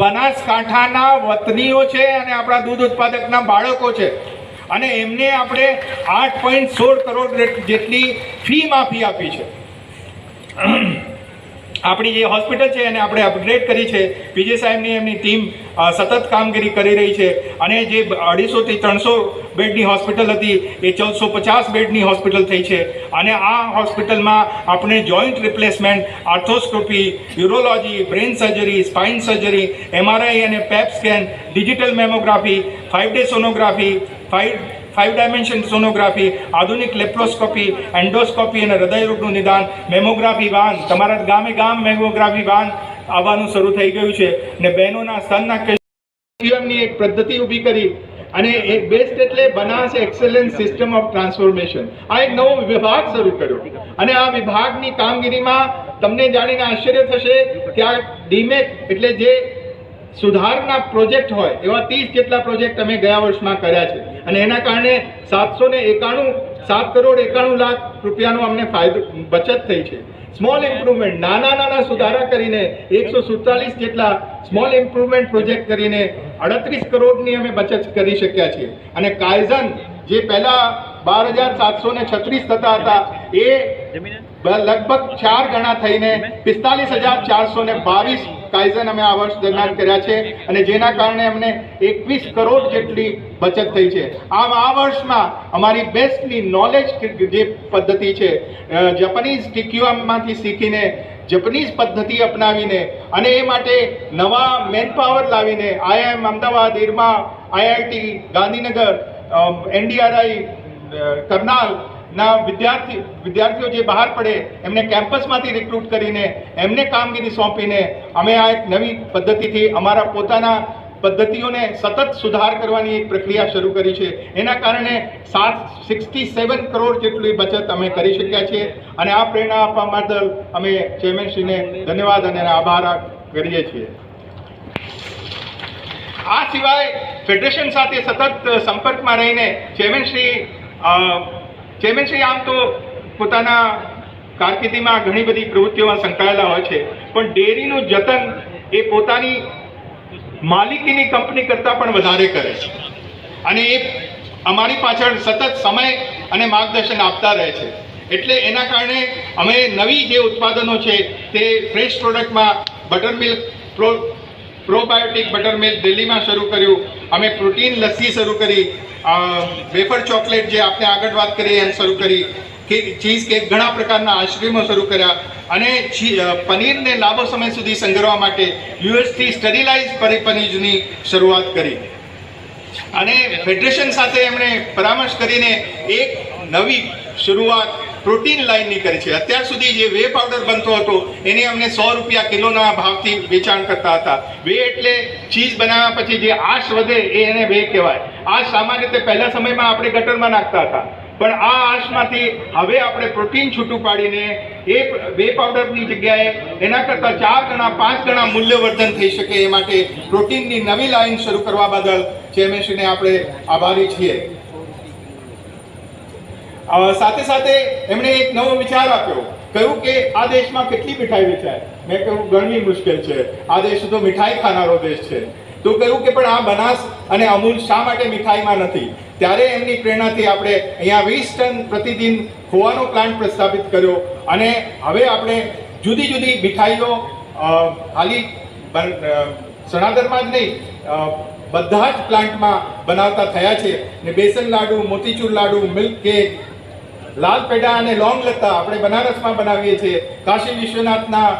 બનાસકાંઠાના વતનીઓ છે અને આપણા દૂધ ઉત્પાદકના બાળકો છે. અને એમને આપણે આઠ પોઈન્ટ સોળ કરોડ જેટલી ફી માફી આપી છે. આપણી જે હોસ્પિટલ છે એને આપણે અપગ્રેડ કરી છે. પીજે સાહેબની એમની ટીમ સતત કામગીરી કરી રહી છે. અને જે અઢીસોથી ત્રણસો બેડની હોસ્પિટલ હતી, એ ચૌદસો પચાસ બેડની હોસ્પિટલ થઈ છે. અને આ હોસ્પિટલમાં આપણે joint replacement, arthroscopy, urology, brain surgery, spine surgery, MRI અને PET scan, digital mammography, five D sonography, five five dimension sonography આધુનિક લેપ્રોસ્કોપી, એન્ડોસ્કોપી અને હૃદયરોગનું નિદાન, મેમોગ્રાફી વાન, તમારા ગામે ગામ મેમોગ્રાફી વાન આવવાનું શરૂ થઈ ગયું છે. ને બહેનોના સ્તનના કેલ્શિયમની એક પદ્ધતિ ઊભી કરી અને એક બેસ્ટ એટલે Banas excellence system of transformation આ એક નવો વિભાગ શરૂ કર્યો. અને આ વિભાગની કામગીરીમાં તમને જાણીને આશ્ચર્ય થશે કે આ ડીમેક એટલે જે સુધારના પ્રોજેક્ટ હોય એવા ત્રીસ જેટલા પ્રોજેક્ટ અમે ગયા વર્ષમાં કર્યા છે. અને એના કારણે સાતસો ને એકાણું સાત કરોડ એકાણું લાખ રૂપિયાનો અમને ફાયદો બચત થઈ છે. સ્મોલ ઇમ્પ્રુવમેન્ટ નાના નાના સુધારા કરીને એકસો સુડતાલીસ જેટલા સ્મોલ ઇમ્પ્રુવમેન્ટ પ્રોજેક્ટ કરીને અડત્રીસ કરોડની અમે બચત કરી શક્યા છીએ. અને કાયઝન જે પહેલાં બાર હજાર સાતસો ને છત્રીસ થતા હતા એ લગભગ ચાર ગણા થઈને પિસ્તાલીસ હજાર ચારસો ને બાવીસ કાયઝન અમે આ વર્ષ દરમિયાન કર્યા છે અને જેના કારણે અમને એકવીસ કરોડ જેટલી બચત થઈ છે. આમ આ વર્ષમાં અમારી બેસ્ટની નોલેજ જે પદ્ધતિ છે જપાનીઝ ટીક્યુઆમમાંથી શીખીને જપનીઝ પદ્ધતિ અપનાવીને અને એ માટે નવા મેનપાવર લાવીને IIM Ahmedabad IRMA IIT Gandhinagar NDRI Karnal ના, વિદ્યાર્થી, વિદ્યાર્થીઓ જે બહાર પડે, એમને કેમ્પસમાંથી રિક્રુટ કરીને, એમને કામગીરી સોંપીને, અમે આ એક નવી પદ્ધતિથી અમારા પોતાના પદ્ધતિઓને સતત સુધાર કરવાની એક પ્રક્રિયા શરૂ કરી છે. એના કારણે સાત સિક્સટી સેવન કરોડ જેટલી બચત અમે કરી શક્યા છીએ અને આ પ્રેરણા આપવા બદલ અમે ચેરમેનશ્રીને ધન્યવાદ અને આભાર કરીએ છીએ. આ સિવાય ફેડરેશન સાથે સતત સંપર્કમાં રહીને ચેરમેનશ્રી છે આમ તો પોતાના કારકિર્દીમાં ઘણી બધી પ્રવૃત્તિઓમાં સંકળાયેલા હોય છે. પણ ડેરીનું જતન એ પોતાની માલિકીની કંપની કરતાં પણ વધારે કરે છે. અને એ અમારી પાછળ સતત સમય અને માર્ગદર્શન આપતા રહે છે. એટલે એના કારણે અમે નવી જે ઉત્પાદનો છે તે fresh પ્રોડક્ટમાં butter milk probiotic butter milk દિલ્હીમાં શરૂ કર્યું. અમે પ્રોટીન લસ્સી શરૂ કરી. વેફર ચોકલેટ જે આપણે આગળ વાત કરી એમ શરૂ કરી. કે ચીઝ કેક ઘણા પ્રકારના આઈસ્ક્રીમો શરૂ કર્યા. અને પનીરને લાંબો સમય સુધી સંગ્રહવા માટે યુએસથી સ્ટરીલાઇઝ પનીરની શરૂઆત કરી. અને ફેડરેશન સાથે એમણે પરામર્શ કરીને એક નવી શરૂઆત પ્રોટીન લાઇનની કરી છે. અત્યાર સુધી જે વે પાવડર બનતો હતો, એને અમને સો રૂપિયા કિલોના ભાવથી વેચાણ કરતા હતા. વે એટલે ચીઝ બનાવ્યા પછી જે આશ વધે એ એને વે કહેવાય. આશ સામાન્ય રીતે પહેલા સમયમાં આપણે ગટરમાં નાખતા હતા. પણ આ આશમાંથી હવે આપણે પ્રોટીન છૂટું પાડીને એ વે પાવડરની જગ્યાએ એના કરતાં ચાર ગણા, પાંચ ગણા મૂલ્યવર્ધન થઈ શકે એ માટે પ્રોટીનની નવી લાઈન શરૂ કરવા બદલ ચેરમેનશ્રીને આપણે આભારી છીએ. સાથે સાથે એમણે એક નવો વિચાર આપ્યો. કહ્યું કે આ દેશમાં કેટલી મીઠાઈ વેચાય? મેં કહ્યું ઘણી મુશ્કેલ છે. આ દેશ તો મીઠાઈ ખાનારો દેશ છે. તો કહ્યું કે, પણ આ બનાસ અને અમૂલ શા માટે મીઠાઈમાં નથી? ત્યારે એમની પ્રેરણાથી આપણે અહીંયા વીસ ટન પ્રતિદિન ખોવાનો પ્લાન્ટ પ્રસ્થાપિત કર્યો અને હવે આપણે જુદી જુદી મીઠાઈઓ ખાલી સણાદરમાં જ નહીં બધા જ પ્લાન્ટમાં બનાવતા થયા છે. ને બેસન લાડુ, મોતીચૂર લાડુ મિલ્ક કેક લાલ પેડા અને લોંગ લતા આપણે બનારસમાં બનાવીએ છીએ. કાશી વિશ્વનાથના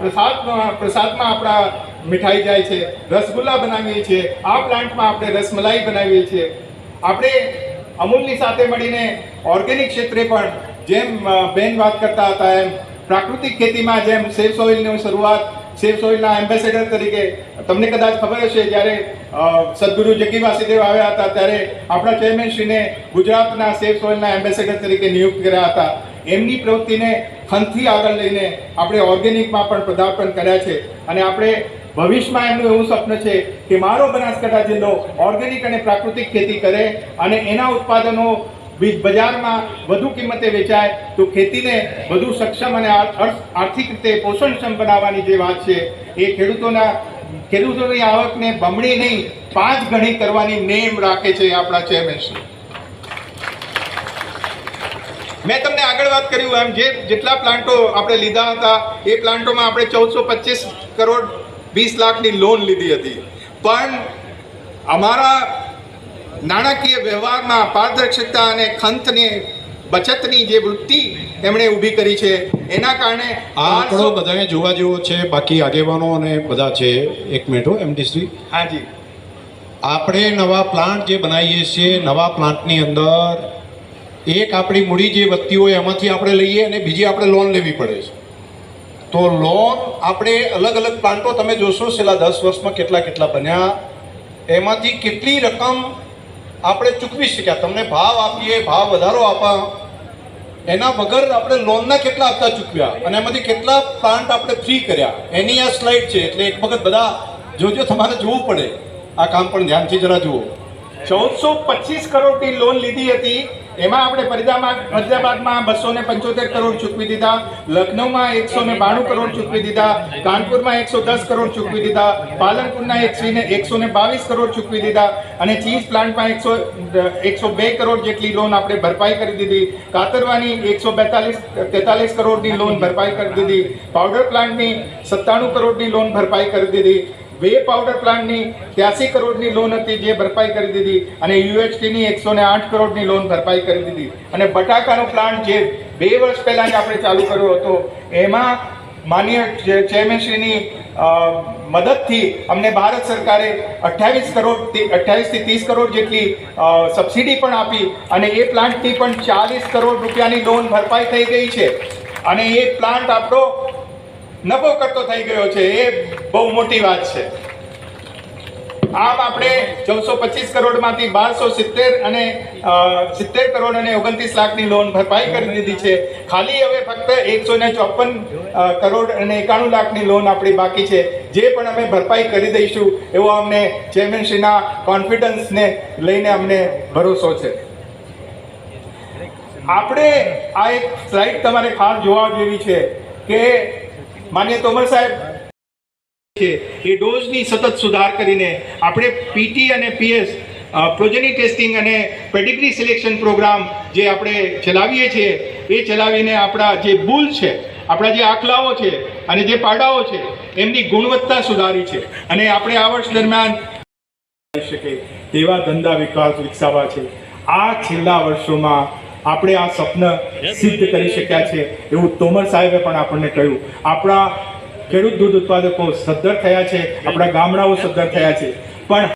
પ્રસાદમાં પ્રસાદમાં આપણા મીઠાઈ જાય છે. રસગુલ્લા બનાવીએ છીએ. આ પ્લાન્ટમાં આપણે રસમલાઈ બનાવીએ છીએ. આપણે અમૂલની સાથે મળીને ઓર્ગેનિક ક્ષેત્રે પણ જેમ બેન વાત કરતા હતા એમ, પ્રાકૃતિક ખેતીમાં જેમ સેફ સોઇલની શરૂઆત સેફ સોઇલના એમ્બેસેડર તરીકે. તમને કદાચ ખબર હશે, જ્યારે સદગુરુ જગી વાસુદેવ આવ્યા હતા, ત્યારે આપણા ચેરમેનશ્રીને ગુજરાતના સેફ સોઇલના એમ્બેસેડર તરીકે નિયુક્ત કર્યા હતા. એમની પ્રવૃત્તિને ખંતથી આગળ લઈને આપણે ઓર્ગેનિકમાં પણ પદાર્પણ કર્યા છે. અને આપણે ભવિષ્યમાં એમનું એવું સ્વપ્ન છે કે મારો બનાસકાંઠા જિલ્લો ઓર્ગેનિક અને પ્રાકૃતિક ખેતી કરે અને એના ઉત્પાદનો બીજ બજારમાં વધુ કિંમતે વેચાય, તો ખેતીને વધુ સક્ષમ અને આર્થિક રીતે પોષણક્ષમ બનાવવાની જે વાત છે, એ ખેડૂતોના, ખેડૂતોની આવકને બમણી નહીં, પાંચ ગણી કરવાની નેમ રાખે છે આપણા ચેરમેનશ્રી મેં તમને આગળ વાત કર્યું એમ જે, જેટલા પ્લાન્ટો આપણે લીધા હતા, એ પ્લાન્ટોમાં આપણે ચૌદસો પચીસ કરોડ વીસ લાખની લોન લીધી હતી. પણ અમારા નાણાકીય વ્યવહારમાં પારદર્શકતા અને ખંતને બચતની જે વૃત્તિ એમણે ઊભી કરી છે એના કારણે આ આંકડો બધાએ જોવા જેવો છે બાકી આગેવાનો અને બધા છે એક મિનિટ હો એમડીસી હાજી આપણે નવા પ્લાન્ટ જે બનાવીએ છીએ નવા પ્લાન્ટની અંદર એક આપણી મૂડી જે વધતી હોય એમાંથી આપણે લઈએ અને બીજી આપણે લોન લેવી પડે છે. તો લોન આપણે અલગ અલગ પ્લાન્ટો તમે જોશો છેલ્લા દસ વર્ષમાં કેટલા કેટલા બન્યા. એમાંથી કેટલી રકમ આપણે ચૂકવી શક્યા. તમને ભાવ આપીએ, ભાવ વધારો આપા. એના વગર આપણે લોનના કેટલા હપ્તા ચૂકવ્યા અને એમાંથી કેટલા પ્લાન્ટ આપણે ફ્રી કર્યા? એની આ સ્લાઇડ છે, એટલે એક વખત બધા જોજો, તમારે જોવું પડે. આ કામ પણ ધ્યાનથી જરા જુઓ. ચૌદસો પચીસ કરોડની લોન લીધી હતી. એમાં આપણે ફરીદાબાદ ફરીદાબાદમાં બસો ને પંચોતેર કરોડ ચૂકવી દીધા લખનૌમાં એકસો ને બાણું કરોડ ચૂકવી દીધા, કાનપુરમાં એકસો દસ કરોડ ચૂકવી દીધા, પાલનપુરના એકસો ને એકસો ને બાવીસ કરોડ ચૂકવી દીધા અને ચીઝ પ્લાન્ટમાં એકસો એકસો બે કરોડ જેટલી લોન આપણે ભરપાઈ કરી દીધી. કાતરવાની એકસો બેતાલીસ, તેતાલીસ કરોડની લોન ભરપાઈ કરી દીધી. પાવડર પ્લાન્ટની સત્તાણું કરોડની લોન ભરપાઈ કરી દીધી. બે પાવડર પ્લાન્ટની ત્યાસી કરોડની લોન હતી જે ભરપાઈ કરી દીધી અને યુએચટીની એકસો ને આઠ કરોડની લોન ભરપાઈ કરી દીધી. અને બટાકાનો પ્લાન્ટ જે બે વર્ષ પહેલાં જ આપણે ચાલુ કર્યો હતો, એમાં માન્ય ચેરમેનશ્રીની મદદથી અમને ભારત સરકારે અઠ્યાવીસ કરોડ અઠ્યાવીસથી ત્રીસ કરોડ જેટલી સબસિડી પણ આપી અને એ પ્લાન્ટની પણ ચાલીસ કરોડ રૂપિયાની લોન ભરપાઈ થઈ ગઈ છે. અને એ પ્લાન્ટ આપણો નફો કરતો થઈ ગયો છે. એ બહુ મોટી વાત છે. આમ આપણે ચૌદસો પચીસ કરોડમાંથી બારસો સિત્તેર અને સિત્તેર કરોડ અને ઓગણત્રીસ લાખની લોન ભરપાઈ કરી દીધી છે. ખાલી હવે ફક્ત એકસો ને ચોપન કરોડ અને એકાણું લાખની લોન આપણી બાકી છે. જે પણ અમે ભરપાઈ કરી દઈશું, એવો અમને ચેરમેનશ્રીના કોન્ફિડન્સને લઈને અમને ભરોસો છે. આપણે આ એક સ્લાઇડ તમારે ખાસ જોવા જેવી છે કે માન્ય તોમર સાહેબ છે. એ ડોઝની સતત સુધાર કરીને આપણે પીટી અને પીએસ પ્રોજેની ટેસ્ટિંગ અને પેડિગ્રી સિલેક્શન પ્રોગ્રામ જે આપણે ચલાવીએ છીએ, એ ચલાવીને આપણા જે બુલ છે, આપણા જે આખલાઓ છે અને જે પાડાઓ છે, એમની ગુણવત્તા સુધારી છે. અને આપણે આ વર્ષ દરમિયાન શકે તેવા ધંધા વિકાસ વિકસાવવા છે. આ છેલ્લા વર્ષોમાં આપણે આ સ્વપ્ન સિદ્ધ કરી શક્યા છે, એવું તોમર સાહેબે પણ આપણને કહ્યું. આપણા ખેડૂત દૂધ ઉત્પાદકો સદ્ધર થયા છે આપણા ગામડાઓ સદ્ધર થયા છે. પણ